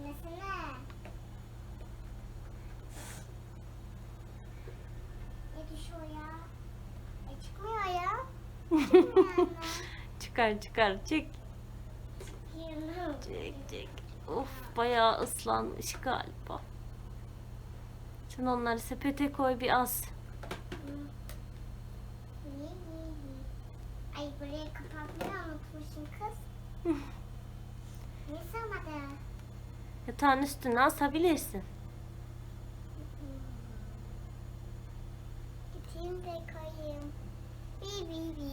Gitmesene. Ne düşüyor ya? E çıkmıyor ya. Çıkmıyor. Çıkar çıkar çek. Çek çek. Of bayağı ıslanmış galiba. Sen onları sepete koy bir az. Ay burayı kapatmayı unutmuşum kız. ne samadı? Yatağın üstüne asabilirsin. Gideyim de koyayım. Bi bi bi.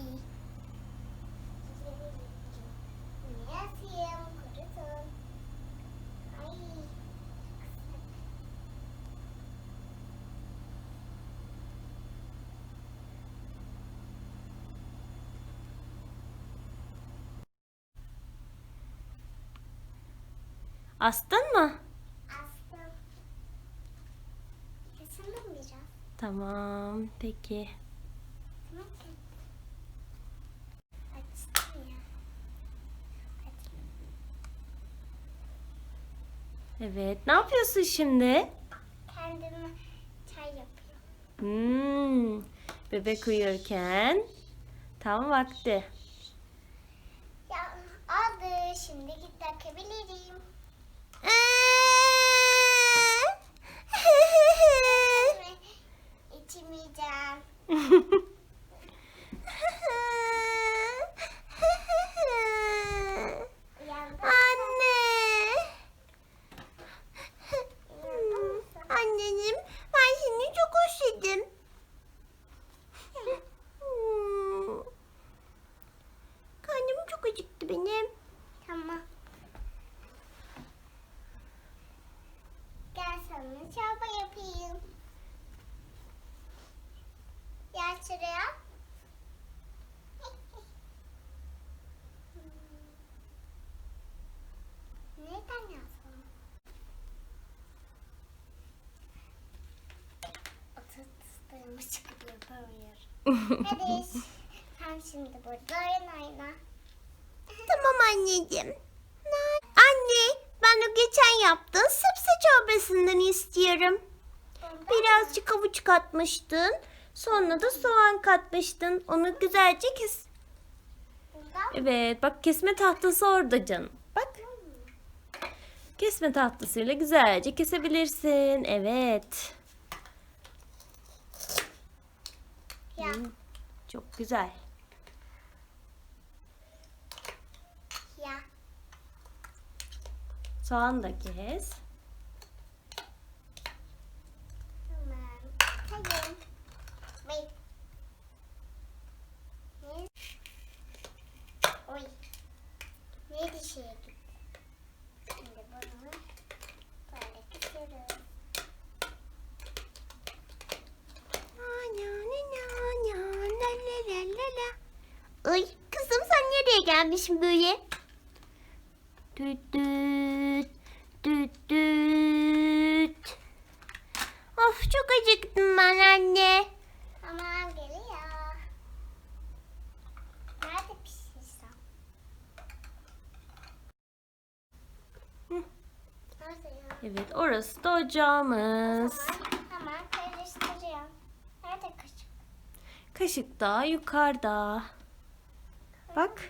Ne yapayım? Kurutun. Ay. Astın mı? Astım. Biraz. Tamam peki. Evet ne yapıyorsun şimdi? Kendime çay yapıyorum. Hmm, bebek uyurken tam vakti. Ya aldı. Şimdi git takabilirim. İçmeyeceğim. Uyandım. Anne. Uyandın mı sen? Anneciğim ben seni çok özledim. Hmm. Karnım çok acıktı benim. Tamam. Sana çorba yapayım. Gel şuraya. Nereden yazalım? Oturttuğumuz gibi yapamıyorum. Hadi sen şimdi burada oyun oyna. Tamam anneciğim. Anne ben o geçen yaptığın sebze çorbasından istiyorum. Birazcık havuç katmıştın. Sonra da soğan katmıştın. Onu güzelce kes. Evet bak kesme tahtası orada canım. Bak. Kesme tahtasıyla güzelce kesebilirsin. Evet. ya. Çok güzel. Ya. Soğan da kes. Tamam. Hadi. Wait. Ne? Oy. Ne dişeye gitti? Şimdi bunu böyle kesiyoruz. Ay kızım sen nereye gelmişsin böyle? Düt düt düt düt. Of çok acıktım ben anne. Tamam geliyor. Nerede pişirsem? Hı. Nerede ya? Evet orası da ocağımız. Tamam, tamam karıştırıyorum. Nerede kaşık? Kaşık da yukarıda. Bak.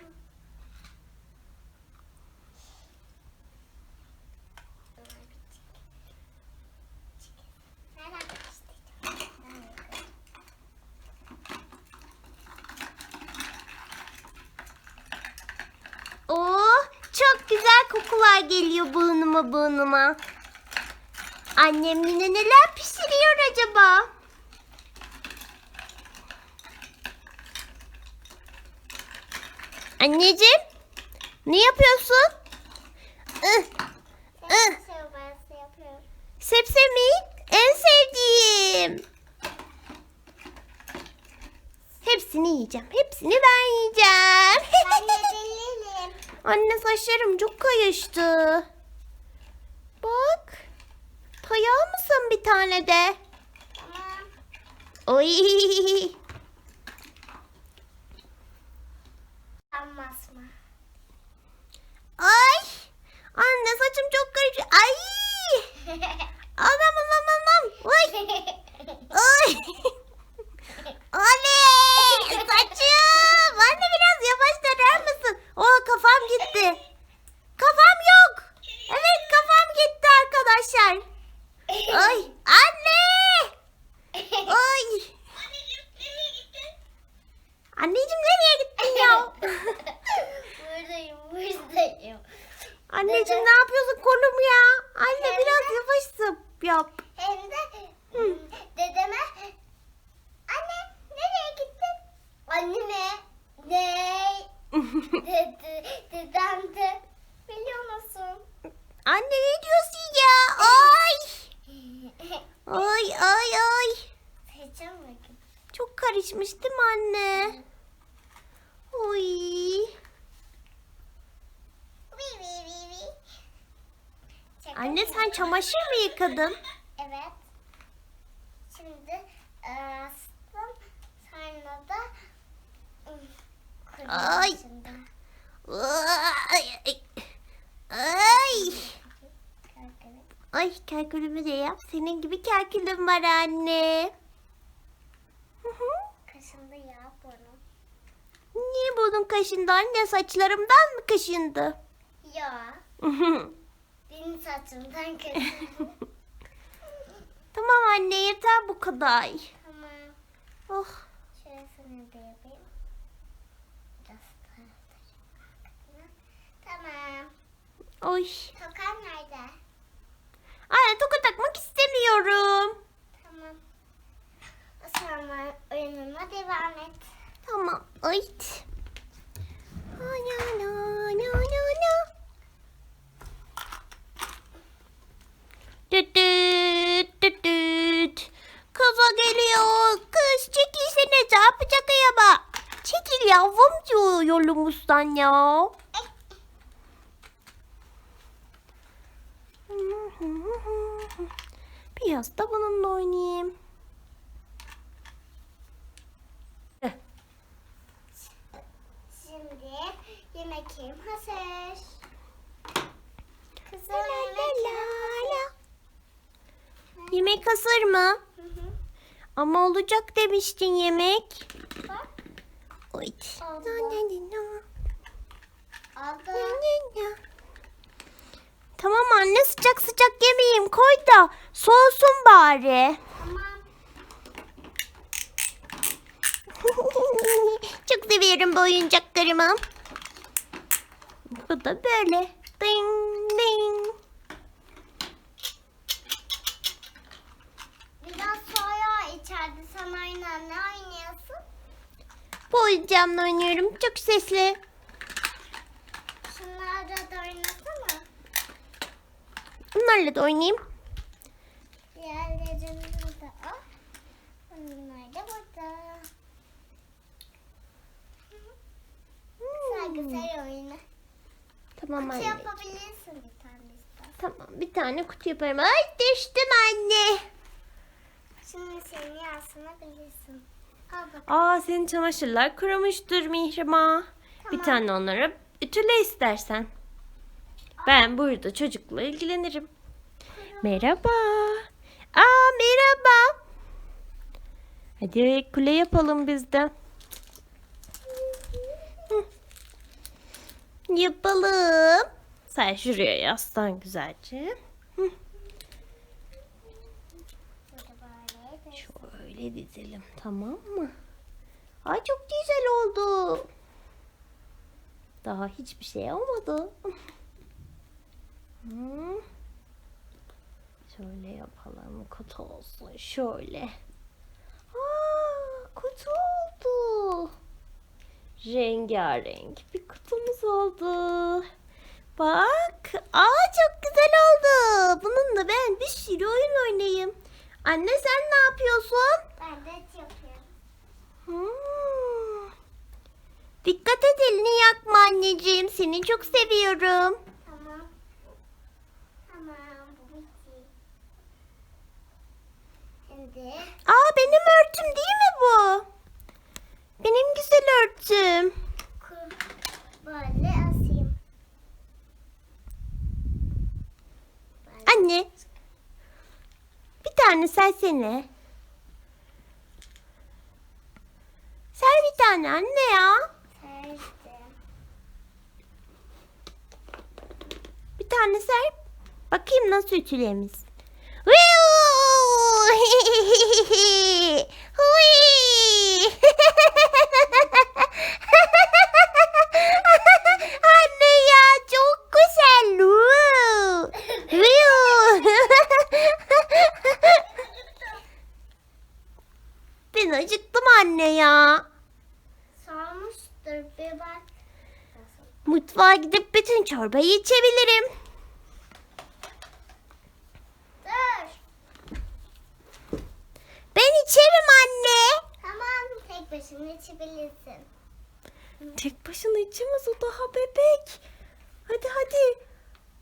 Nereden karıştıracağım? Oo, çok güzel kokular geliyor burnuma burnuma. Annem yine neler pişiriyor acaba? Anneciğim, ne yapıyorsun? Ih, yapıyorum. sebze mi? En sevdiğim. Hepsini yiyeceğim. Hepsini ben yiyeceğim. Ben. Anne saçlarım çok kayıştı. Bak. Tayağı mısın bir tane de? Tamam. Oy. Anlasma. Ay. Anne saçım çok karışık. Ay! Anam anam anam. Ay! Ay! Oley! Saçım! Anne biraz yavaş döner misin? Oh kafam gitti. Kafam yok. Evet kafam gitti arkadaşlar. Ay! Anne! Ay! Anneciğim nereye gittin ya? buradayım, buradayım. Anneciğim ne yapıyorsun kolum ya? Anne biraz yavaş zıp yap. Hem de hmm, dedeme anne nereye gittin? Anneme ne? Dedi, dedem de biliyor musun? Anne ne diyorsun ya? Ay! Ay ay ay. Seçim bakayım. Çok karışmış değil mi anne? Oy. Vi vi vi vi. Şaka Anne sen çamaşır mı yıkadın? Evet. Şimdi e, astım. Sonra da Ay. Ay. Ay. Ay. Kalkülümü de yap. Senin gibi kalkülüm var anne. Hı hı. Kaşındı ya bunu. Niye bunun kaşındı anne? Saçlarımdan mı kaşındı? Ya. Benim saçımdan kaşındı. tamam anne yeter bu kadar. tamam. Oh. Şöyle sana da yapayım. Tamam. Oy. Tokan nerede? Anne toka takmak istemiyorum. Tamam. O zaman oyununa devam et. Tamam. Ay. Ay, ay, ay, ay, ay, ay. Düt düt düt düt. Kafa geliyor. Kız çekilsene ne yapacak ayaba? Çekil yavrum diyor yolumuzdan ya. Biraz da bununla oynayayım. Heh. Şimdi yemeğim hazır. Kızım La la yemek la la. Yemek hazır mı? Hı hı. Ama olacak demiştin yemek. Bak Oy. Oldu. Tamam anne sıcak sıcak yemeyeyim koy da soğusun bari. Çok seviyorum bu oyuncaklarımı. Bu da böyle. Ding ding. Biraz sonra içeride sen oyna ne oynuyorsun? Bu oyuncağımla oynuyorum. Çok sesli. Bunlarla da oynayayım. Diğerlerini burada al. Bunlar da burada. Sen güzel oyna. Tamam Kutu anne. yapabilirsin bir tane istersen. Tamam bir tane kutu yaparım. Ay düştüm anne. Şimdi seni asılabilirsin. Aa senin çamaşırlar kurumuştur Mihrimah. Bir Tamam. tane onlara ütüle istersen. Ben burada çocukla ilgilenirim. Merhaba. Aa merhaba. Hadi kule yapalım biz de. Yapalım. Sen şuraya yaslan güzelce. Şöyle dizelim tamam mı? Ay çok güzel oldu. Daha hiçbir şey olmadı. Hı. Şöyle yapalım kutu olsun şöyle. Aa, kutu oldu. Rengarenk bir kutumuz oldu. Bak. Aa çok güzel oldu. Bununla ben bir sürü oyun oynayayım. Anne sen ne yapıyorsun? Ben de yapıyorum. Hmm. Dikkat et elini yakma anneciğim. Seni çok seviyorum. şimdi. Aa benim örtüm değil mi bu? Benim güzel örtüm. Böyle asayım. Böyle. Anne. Bir tane sersene. Ser bir tane anne ya. Serdim. Bir tane ser. Bakayım nasıl ütülerimiz. İçebilirsin. Tek başına içemez o daha bebek. Hadi hadi.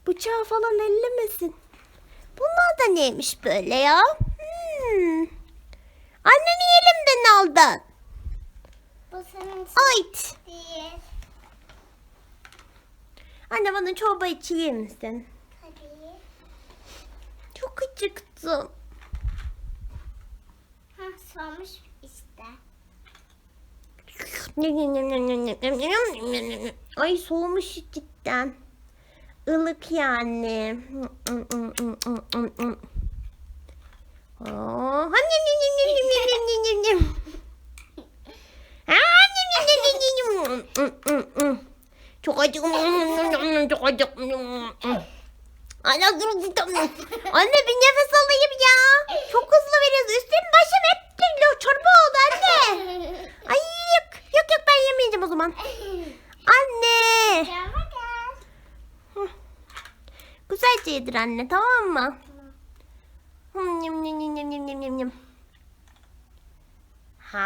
Bıçağı falan ellemesin. Bunlar da neymiş böyle ya? Hmm. Anne niye elimden aldın? Bu senin Ayt. değil. Anne bana çorba içirir misin? Hadi. Çok acıktım. Ha sormuş işte. Ay soğumuş cidden. Ilık yani. Oh. Çok acıktım. Çok acıktım. Anne dur Anne bir nefes alayım ya. Çok hızlı veriyoruz. Üstüm başım hep kirli. Çorba oldu anne. Ay yok. Yok yok ben yemeyeceğim o zaman. Anne. Yanıma gel. Güzelce yedir anne tamam mı? Hmm, yum, yum, yum, yum, yum, yum, yum, yum. Ha,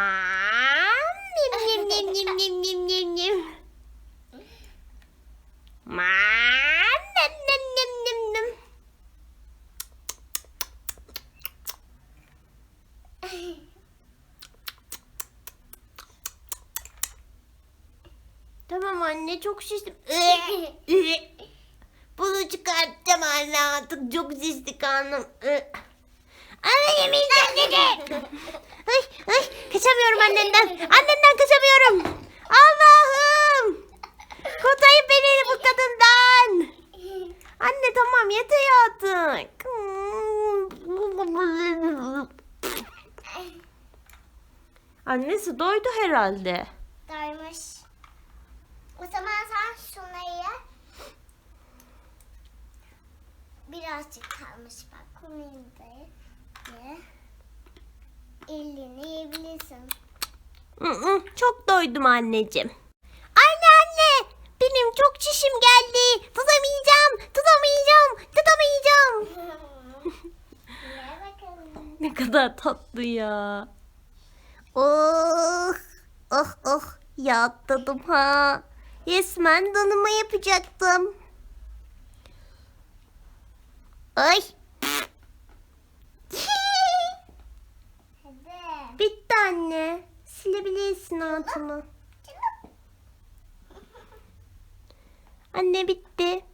yum, yum, yum, yum, yum, yum, yum. Ma, nem, nem, nem, nem, nem. Tamam anne çok şiştim. Çıkartacağım anne artık çok şişti karnım. Anne yemeyeceğim dedi. Ay, ay, kaçamıyorum annenden. Annenden kaçamıyorum. Allah'ım. Kurtarın beni bu kadından. Anne tamam yeter artık. Annesi doydu herhalde. Doymuş. O zaman sen şunları Birazcık kalmış bak. Bunu da ye. Elini yiyebilirsin. Çok doydum anneciğim. Anne anne benim çok çişim geldi. Tutamayacağım, tutamayacağım, tutamayacağım. Ne kadar tatlı ya. Oh, oh, oh. Ya atladım ha. Resmen danıma yapacaktım. Ay. Bitti anne. Silebilirsin altımı. Anne bitti.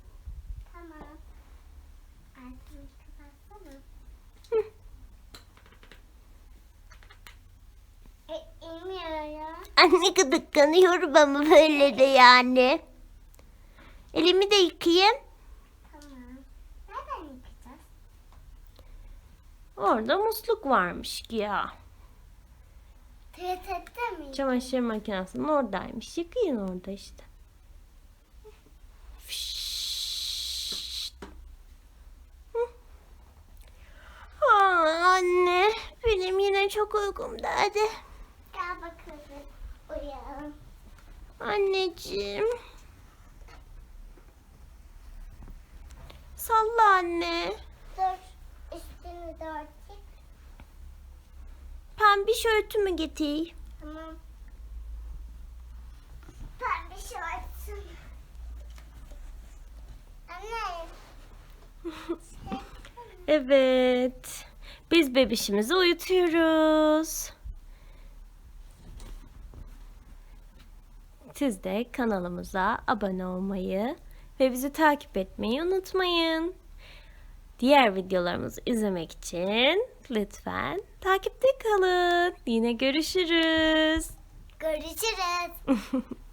Tamam. Altını kapatsana. E, inmiyor ya. Anne gıdıklanıyorum ama böyle de yani. Elimi de yıkayayım. Orada musluk varmış ki ya. Tuvalette mi? Çamaşır makinesinin oradaymış. Yıkayın orada işte. Aa, anne benim yine çok uykum geldi. Gel bakalım. Uyuyalım. Anneciğim. Salla anne. Dur. Üstünü de örteyim. Pembiş örtümü getir. Tamam. Ben bir şey. Anne. Evet. Biz bebişimizi uyutuyoruz. Siz de kanalımıza abone olmayı ve bizi takip etmeyi unutmayın. Diğer videolarımızı izlemek için lütfen takipte kalın. Yine görüşürüz. Görüşürüz.